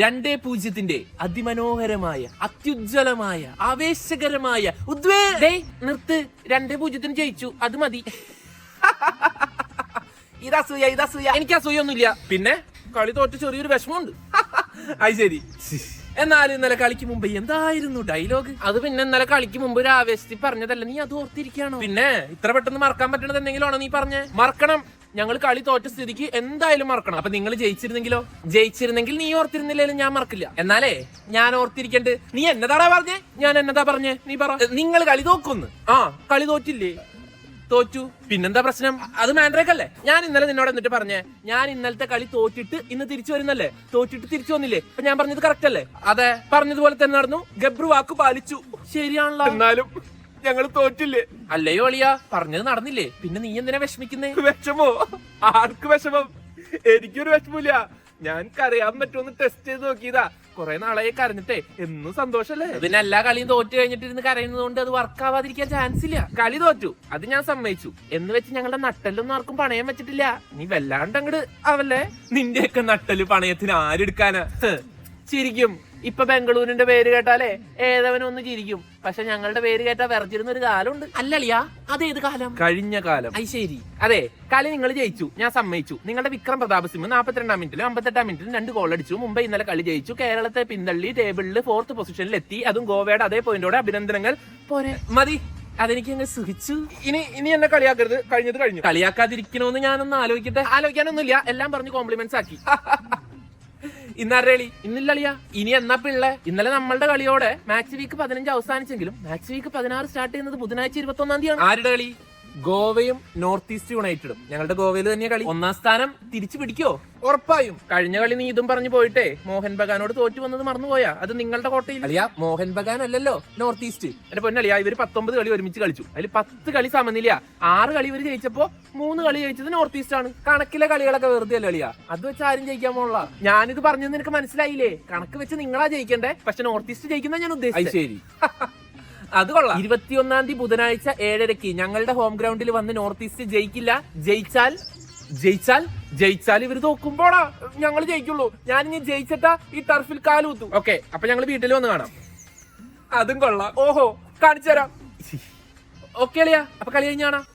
രണ്ടേ പൂജ്യത്തിന്റെ അതിമനോഹരമായ അത്യുജ്വലമായ ആവേശകരമായ ഉദ്വേ നിർത്ത്. രണ്ടേ പൂജ്യത്തിന് ജയിച്ചു. അത് മതി. ഇതസൂയ ഇതസൂയ എനിക്ക് അസൂയൊന്നുമില്ല. പിന്നെ കളി തോറ്റ ചെറിയൊരു വിഷമമുണ്ട്. അത് ശരി. എന്നാലും ഇന്നലെ കളിക്ക് മുമ്പ് എന്തായിരുന്നു ഡയലോഗ്? അത് പിന്നെ ഇന്നലെ കളിക്ക് മുമ്പ് ഒരു ആവേശത്തിൽ പറഞ്ഞതല്ല? നീ അത് ഓർത്തിരിക്കുകയാണോ? പിന്നെ ഇത്ര പെട്ടെന്ന് മറക്കാൻ പറ്റണത് എന്തെങ്കിലുമാണോ നീ പറഞ്ഞേ? മറക്കണം. ഞങ്ങൾ കളി തോറ്റ സ്ഥിതിക്ക് എന്തായാലും മറക്കണം. അപ്പൊ നിങ്ങൾ ജയിച്ചിരുന്നെങ്കിലോ? ജയിച്ചിരുന്നെങ്കിൽ നീ ഓർത്തിരുന്നില്ലേലും ഞാൻ മറക്കില്ല. എന്നാലേ ഞാൻ ഓർത്തിരിക്കണ്ട് നീ എന്നതാടാ പറഞ്ഞേ? ഞാൻ എന്നതാ പറഞ്ഞേ? നീ പറ. നിങ്ങൾ കളി തോക്കൊന്ന്. ആ കളി തോറ്റില്ലേ? തോറ്റു. പിന്നെന്താ പ്രശ്നം? അത് മാൻഡ്രേക്കല്ലേ? ഞാൻ ഇന്നലെ നിന്നോട് എന്നിട്ട് പറഞ്ഞേ ഞാൻ ഇന്നലത്തെ കളി തോറ്റിട്ട് ഇന്ന് തിരിച്ചു വരുന്നല്ലേ? തോറ്റിട്ട് തിരിച്ചു വന്നില്ലേ? അപ്പൊ ഞാൻ പറഞ്ഞത് കറക്റ്റ് അല്ലേ? അതെ. പറഞ്ഞതുപോലെ തന്നെ നടന്നു. ഗബ്രു വാക്ക് പാലിച്ചു. ശരിയാണല്ലോ. എന്നാലും ഞങ്ങൾ തോറ്റില്ലേ? അല്ലയോ അളിയാ പറഞ്ഞത് നടന്നില്ലേ? പിന്നെ നീ എന്തിനാ വിഷമിക്കുന്നേ? വിഷമോ? ആർക്ക് വിഷമം? എനിക്കൊരു വിഷമില്ല ഞാൻ കരയാൻ പറ്റുമെന്ന് ടെസ്റ്റ് ചെയ്ത് നോക്കിയതാ. കുറെ നാളായി കരഞ്ഞിട്ടേ. എന്നും സന്തോഷല്ലേ? പിന്നെ എല്ലാ കളിയും തോറ്റു കഴിഞ്ഞിട്ട് ഇരുന്ന് കരയുന്നത് അത് വർക്ക് ആവാതിരിക്കാൻ ചാൻസ് ഇല്ല. കളി തോറ്റു. അത് ഞാൻ സമ്മതിച്ചു. എന്ന് വെച്ച് ഞങ്ങളുടെ നട്ടലൊന്നും ആർക്കും പണയം വെച്ചിട്ടില്ല. നീ വല്ലാണ്ട് അങ്ങട് ആവല്ലേ നിന്റെയൊക്കെ നട്ടൽ പണയത്തിന് ആരെടുക്കാനാ ഹ്. ഇപ്പൊ ബംഗളൂരിന്റെ പേര് കേട്ടാലേ ഏതവനും ഒന്ന് ചിരിക്കും. പക്ഷെ ഞങ്ങളുടെ പേര് കേട്ടാ വിറച്ചിരുന്ന ഒരു കാലമുണ്ട് അല്ലളിയാ ഏത് കാലം? കഴിഞ്ഞ കാലം. ഐ ശരി. അതെ കളി നിങ്ങൾ ജയിച്ചു ഞാൻ സമ്മതിച്ചു. നിങ്ങളുടെ വിക്രം പ്രതാപ് സിംഗ് നാൽപ്പത്തിരണ്ടാം മിനിറ്റിലും അമ്പത്തെട്ടാം മിനിറ്റിലും രണ്ട് ഗോൾ അടിച്ചു. മുംബൈ ഇന്നലെ കളി ജയിച്ചു. കേരളത്തെ പിന്തള്ളി ടേബിളിൽ ഫോർത്ത് പൊസിഷനിൽ എത്തി. അതും ഗോവയുടെ അതേ പോയിന്റോടെ അഭിനന്ദനങ്ങൾ. പോരെ. മതി. അതെനിക്ക് അങ്ങ് സുഖിച്ചു. ഇനി ഇനി എന്നെ കളിയാക്കരുത്. കഴിഞ്ഞത് കഴിഞ്ഞു. കളിയാക്കാതിരിക്കണോന്ന് ഞാനൊന്ന് ആലോചിക്കട്ടെ. ആലോചിക്കാനൊന്നുമില്ല. എല്ലാം പറഞ്ഞു കോംപ്ലിമെന്റ്സ് ആക്കി. ഇന്നാരുടെ കളി? ഇന്നില്ല കളിയാ. ഇനി എന്നാ പിള്ളേ? ഇന്നലെ നമ്മളുടെ കളിയോടെ മാച്ച് വീക്ക് പതിനഞ്ച് അവസാനിച്ചെങ്കിലും മാച്ച് വീക്ക് പതിനാറ് സ്റ്റാർട്ട് ചെയ്യുന്നത് ബുധനാഴ്ച ഇരുപത്തി ഒന്നാം തീയതി ആരുടെ കളി? ഗോവയും നോർത്ത് ഈസ്റ്റ് യുണൈറ്റഡും. ഞങ്ങളുടെ ഗോവയിൽ തന്നെയാ കളി. ഒന്നാം സ്ഥാനം തിരിച്ചു പിടിക്കോ? ഉറപ്പായും. കഴിഞ്ഞ കളി നീ ഇതും പറഞ്ഞു പോയിട്ടേ. മോഹൻ ബഗാനോട് തോറ്റു വന്നത് മറന്നുപോയാ അത് നിങ്ങളുടെ കോട്ടയിൽ. അളിയാ മോഹൻ ബഗാൻ അല്ലല്ലോ നോർത്ത് ഈസ്റ്റ്. എന്റെ പൊന്നളിയാ ഇവർ പത്തൊമ്പത് കളി ഒരുമിച്ച് കളിച്ചു. അതിൽ പത്ത് കളി സമനില ആറ് കളി ഇവർ ജയിച്ചപ്പോ മൂന്ന് കളി ജയിച്ചത് നോർത്ത് ഈസ്റ്റ് ആണ്. കണക്കിലെ കളികളൊക്കെ വെറുതെ അല്ലേ കളിയാ അത് വെച്ച് ആരും ജയിക്കാൻ പോലുള്ള ഞാനിത് പറഞ്ഞത് നിനക്ക് മനസ്സിലായില്ലേ? കണക്ക് വെച്ച് നിങ്ങളാ ജയിക്കണ്ടേ. പക്ഷെ നോർത്ത് ഈസ്റ്റ് ജയിക്കുന്ന ഞാൻ ഉദ്ദേശിച്ചു. ശരി. അത് കൊള്ളാം. ഇരുപത്തിയൊന്നാം തീയതി ബുധനാഴ്ച ഏഴരയ്ക്ക് ഞങ്ങളുടെ ഹോം ഗ്രൗണ്ടിൽ വന്ന് നോർത്ത് ഈസ്റ്റ് ജയിക്കില്ല. ജയിച്ചാൽ ജയിച്ചാൽ ജയിച്ചാൽ ഇവർ തോക്കുമ്പോടാ ഞങ്ങൾ ജയിക്കുള്ളൂ. ഞാൻ ഇനി ജയിച്ചിട്ടാ ഈ ടർഫിൽ കാലുത്തു. ഓക്കെ അപ്പൊ ഞങ്ങൾ വീട്ടിൽ വന്ന് കാണാം. അതും കൊള്ളാം. ഓഹോ കാണിച്ചു തരാം. ഓക്കെ അളിയാ. അപ്പൊ കളി കഴിഞ്ഞാണോ?